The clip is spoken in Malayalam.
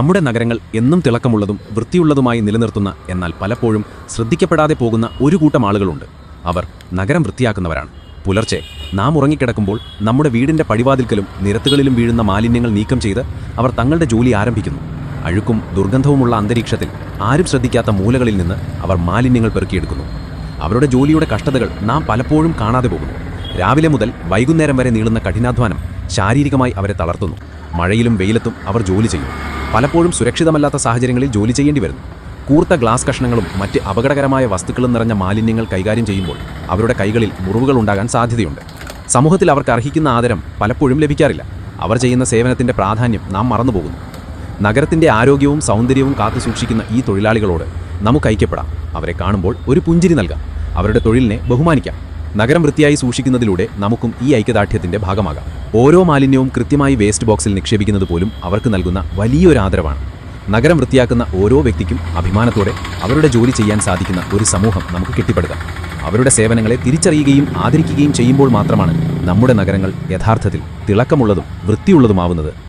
നമ്മുടെ നഗരങ്ങൾ എന്നും തിളക്കമുള്ളതും വൃത്തിയുള്ളതുമായി നിലനിർത്തുന്ന എന്നാൽ പലപ്പോഴും ശ്രദ്ധിക്കപ്പെടാതെ പോകുന്ന ഒരു കൂട്ടം ആളുകളുണ്ട്. അവർ നഗരം വൃത്തിയാക്കുന്നവരാണ്. പുലർച്ചെ നാം ഉറങ്ങിക്കിടക്കുമ്പോൾ നമ്മുടെ വീടിന്റെ പടിവാതിൽക്കലും നിരത്തുകളിലും വീഴുന്ന മാലിന്യങ്ങൾ നീക്കം ചെയ്ത് അവർ തങ്ങളുടെ ജോലി ആരംഭിക്കുന്നു. അഴുക്കും ദുർഗന്ധവുമുള്ള അന്തരീക്ഷത്തിൽ ആരും ശ്രദ്ധിക്കാത്ത മൂലകളിൽ നിന്ന് അവർ മാലിന്യങ്ങൾ പെറുക്കിയെടുക്കുന്നു. അവരുടെ ജോലിയുടെ കഷ്ടതകൾ നാം പലപ്പോഴും കാണാതെ പോകുന്നു. രാവിലെ മുതൽ വൈകുന്നേരം വരെ നീളുന്ന കഠിനാധ്വാനം ശാരീരികമായി അവരെ തളർത്തുന്നു. മഴയിലും വെയിലത്തും അവർ ജോലി ചെയ്യുന്നു പലപ്പോഴും സുരക്ഷിതമല്ലാത്ത സാഹചര്യങ്ങളിൽ ജോലി ചെയ്യേണ്ടി വരുന്നു. കൂർത്ത ഗ്ലാസ് കഷ്ണങ്ങളും മറ്റ് അപകടകരമായ വസ്തുക്കളും നിറഞ്ഞ മാലിന്യങ്ങൾ കൈകാര്യം ചെയ്യുമ്പോൾ അവരുടെ കൈകളിൽ മുറിവുകൾ ഉണ്ടാകാൻ സാധ്യതയുണ്ട്. സമൂഹത്തിൽ അവർക്ക് അർഹിക്കുന്ന ആദരം പലപ്പോഴും ലഭിക്കാറില്ല. അവർ ചെയ്യുന്ന സേവനത്തിന്റെ പ്രാധാന്യം നാം മറന്നുപോകുന്നു. നഗരത്തിന്റെ ആരോഗ്യവും സൗന്ദര്യവും കാത്തു സൂക്ഷിക്കുന്ന ഈ തൊഴിലാളികളോട് നമുക്ക് ഐക്യപ്പെടാം. അവരെ കാണുമ്പോൾ ഒരു പുഞ്ചിരി നൽകാം. അവരുടെ തൊഴിലിനെ ബഹുമാനിക്കാം. നഗരം വൃത്തിയായി സൂക്ഷിക്കുന്നതിലൂടെ നമുക്കും ഈ ഐക്യദാർഢ്യത്തിന്റെ ഭാഗമാകാം. ഓരോ മാലിന്യവും കൃത്യമായി വേസ്റ്റ് ബോക്സിൽ നിക്ഷേപിക്കുന്നത് പോലും അവർക്ക് നൽകുന്ന വലിയൊരു ആദരവാണ് നഗരം വൃത്തിയാക്കുന്ന ഓരോ വ്യക്തിക്കും അഭിമാനത്തോടെ അവരുടെ ജോലി ചെയ്യാൻ സാധിക്കുന്ന ഒരു സമൂഹം നമുക്ക് കെട്ടിപ്പടുക്കാം അവരുടെ സേവനങ്ങളെ തിരിച്ചറിയുകയും ആദരിക്കുകയും ചെയ്യുമ്പോൾ മാത്രമാണ് നമ്മുടെ നഗരങ്ങൾ യഥാർത്ഥത്തിൽ തിളക്കമുള്ളതും വൃത്തിയുള്ളതുമാവുന്നത്.